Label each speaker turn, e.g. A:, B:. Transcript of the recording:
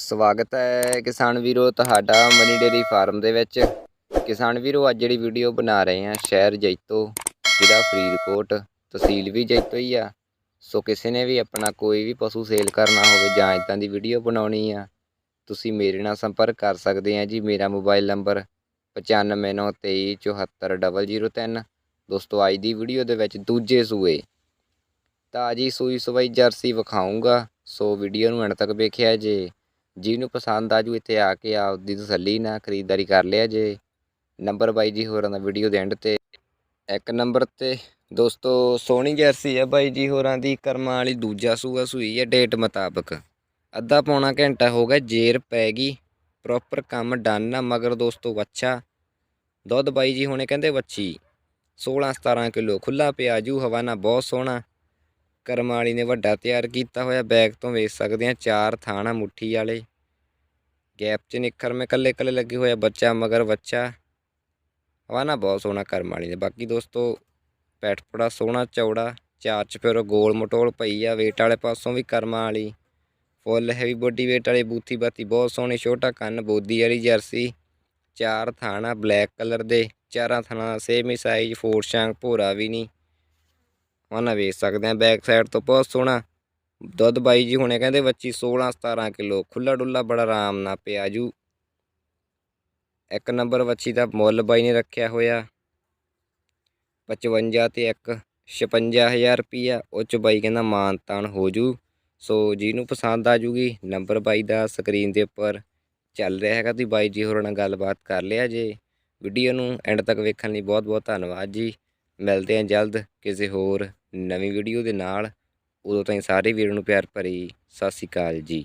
A: ਸਵਾਗਤ ਹੈ ਕਿਸਾਨ ਵੀਰੋ ਤੁਹਾਡਾ ਮਨੀ ਡੇਰੀ ਫਾਰਮ ਦੇ ਵਿੱਚ। ਕਿਸਾਨ ਵੀਰੋ, ਅੱਜ ਜਿਹੜੀ ਵੀਡੀਓ ਬਣਾ ਰਹੇ ਹਾਂ, ਸ਼ਹਿਰ ਜੈਤੋ ਜ਼ਿਲ੍ਹਾ ਫਰੀਦਕੋਟ, ਤਹਿਸੀਲ ਵੀ ਜੈਤੋ ਹੀ ਆ। ਸੋ ਕਿਸੇ ਨੇ ਵੀ ਆਪਣਾ ਕੋਈ ਵੀ ਪਸ਼ੂ ਸੇਲ ਕਰਨਾ ਹੋਵੇ ਜਾਂ ਇਦਾਂ ਦੀ ਵੀਡੀਓ ਬਣਾਉਣੀ ਆ, ਤੁਸੀਂ ਮੇਰੇ ਨਾਲ ਸੰਪਰਕ ਕਰ ਸਕਦੇ ਆ ਜੀ। ਮੇਰਾ ਮੋਬਾਈਲ ਨੰਬਰ 9593247003 ਦੋਸਤੋ, ਅੱਜ ਦੀ ਵੀਡੀਓ ਦੇ ਵਿੱਚ ਦੂਜੇ ਸੂਏ। ਤਾਜੀ ਸੂਈ ਸਵਾਈ ਜਰਸੀ ਵਿਖਾਉਂਗਾ ਸੋ ਵੀਡੀਓ ਨੂੰ ਅੰਤ ਤੱਕ ਵੇਖਿਆ ਜੇ। ਜਿਹਨੂੰ ਪਸੰਦ ਆਜੂ, ਇੱਥੇ ਆ ਕੇ ਆਪਦੀ ਤਸੱਲੀ ਨਾਲ ਖਰੀਦਦਾਰੀ ਕਰ ਲਿਆ ਜੇ। ਨੰਬਰ ਬਾਈ ਜੀ ਹੋਰਾਂ ਦਾ ਵੀਡੀਓ ਦੇ ਐਂਡ ਤੇ। ਇੱਕ ਨੰਬਰ ਤੇ ਦੋਸਤੋ, ਸੋਹਣੀ ਜਰਸੀ ਹੈ ਬਾਈ ਜੀ ਹੋਰਾਂ ਦੀ, ਕਰਮਾਂ ਵਾਲੀ ਦੂਜਾ ਸੂਆ ਸੂਈ ਹੈ ਡੇਟ ਮੁਤਾਬਕ। ਅੱਧਾ ਪੌਣਾ ਘੰਟਾ ਹੋ ਗਿਆ, ਜੇਰ ਪੈ ਗਈ ਪ੍ਰੋਪਰ ਕੰਮ ਡਨ ਆ, ਮਗਰ ਦੋਸਤੋ ਵੱਛਾ। ਦੁੱਧ ਬਾਈ ਜੀ ਹੁਣੇ ਕਹਿੰਦੇ ਵੱਛੀ 16 17 ਕਿਲੋ ਖੁੱਲਾ ਪਿਆ, ਜੂ ਹਵਾਨਾ ਬਹੁਤ ਸੋਹਣਾ। ਕਰਮਾਲੀ ਨੇ ਵੱਡਾ ਤਿਆਰ ਕੀਤਾ ਹੋਇਆ ਬੈਗ ਤੋਂ ਵੇਚ ਸਕਦੇ ਹਾਂ। ਚਾਰ ਥਾਣਾ ਮੁੱਠੀ ਵਾਲੇ। ਗੈਪ 'ਚ ਨਿੱਖਰ ਮੇ ਕੱਲੇ ਕੱਲੇ ਲੱਗੇ ਹੋਇਆ ਬੱਚਾ ਮਗਰ ਬੱਚਾ ਹਵਾਨਾ ਬਹੁਤ ਸੋਹਣਾ ਕਰਮਾਲੀ ਨੇ। ਬਾਕੀ ਦੋਸਤੋ ਪੈਟ ਪੜਾ ਸੋਹਣਾ ਚੌੜਾ। ਚਾਰ ਚ ਫਿਰ ਗੋਲ ਮਟੋਲ ਪਈ ਆ। ਵੇਟ ਵਾਲੇ ਪਾਸੋਂ ਵੀ ਕਰਮਾਂ ਵਾਲੀ ਫੁੱਲ ਹੈਵੀ ਬੋਡੀ ਵੇਟ ਵਾਲੀ ਬੂਥੀ ਬਾਤੀ ਬਹੁਤ ਸੋਹਣੀ। ਛੋਟਾ ਕੰਨ, ਬੋਦੀ ਵਾਲੀ ਜਰਸੀ। ਚਾਰ ਥਾਣਾ ਬਲੈਕ ਕਲਰ ਦੇ। ਚਾਰਾਂ ਥਾਣਾ ਸੇਮ ਹੀ ਸਾਈਜ਼ ਫੋਰ ਸ਼ਾਂਕ ਭੋਰਾ ਵੀ ਨਹੀਂ। ਉਹਨਾਂ ਵੇਖ ਸਕਦੇ ਆ ਬੈਕ ਸਾਈਡ ਤੋਂ ਬਹੁਤ ਸੋਹਣਾ ਦੁੱਧ ਬਾਈ ਜੀ ਹੁਣੇ ਕਹਿੰਦੇ ਬੱਚੀ 16 17 ਕਿਲੋ। ਖੁੱਲਾ ਡੁੱਲਾ ਬੜਾ ਆਰਾਮ ਨਾਲ ਪਿਆ ਜੂ। ਇੱਕ ਨੰਬਰ ਬੱਚੀ ਦਾ ਮੁੱਲ ਬਾਈ ਨੇ ਰੱਖਿਆ ਹੋਇਆ। 55 ਤੇ ਇੱਕ 56000 ਰੁਪਈਆ। ਉਹ ਚ ਬਾਈ ਕਹਿੰਦਾ ਮਾਨ ਤਾਨ ਹੋ ਜੂ। ਸੋ ਜਿਹਨੂੰ ਪਸੰਦ ਆ ਜੂਗੀ ਨੰਬਰ ਬਾਈ ਦਾ ਸਕਰੀਨ ਦੇ ਉੱਪਰ ਚੱਲ ਰਿਹਾ ਹੈਗਾ। ਤੁਸੀਂ ਬਾਈ ਜੀ ਹੋਰਾਂ ਨਾਲ ਗੱਲਬਾਤ ਕਰ ਲਿਆ ਜੇ। ਵੀਡੀਓ ਨੂੰ ਐਂਡ ਤੱਕ ਵੇਖਣ ਲਈ ਬਹੁਤ ਬਹੁਤ ਧੰਨਵਾਦ ਜੀ। ਮਿਲਦੇ ਹਾਂ ਜਲਦ ਕਿਸੇ ਹੋਰ ਨਵੀਂ ਵੀਡੀਓ ਦੇ ਨਾਲ ਉਦੋਂ ਤਾਈਂ ਸਾਰੇ ਵੀਰਾਂ ਨੂੰ ਪਿਆਰ ਭਰੀ ਸਤਿ ਸ਼੍ਰੀ ਅਕਾਲ ਜੀ।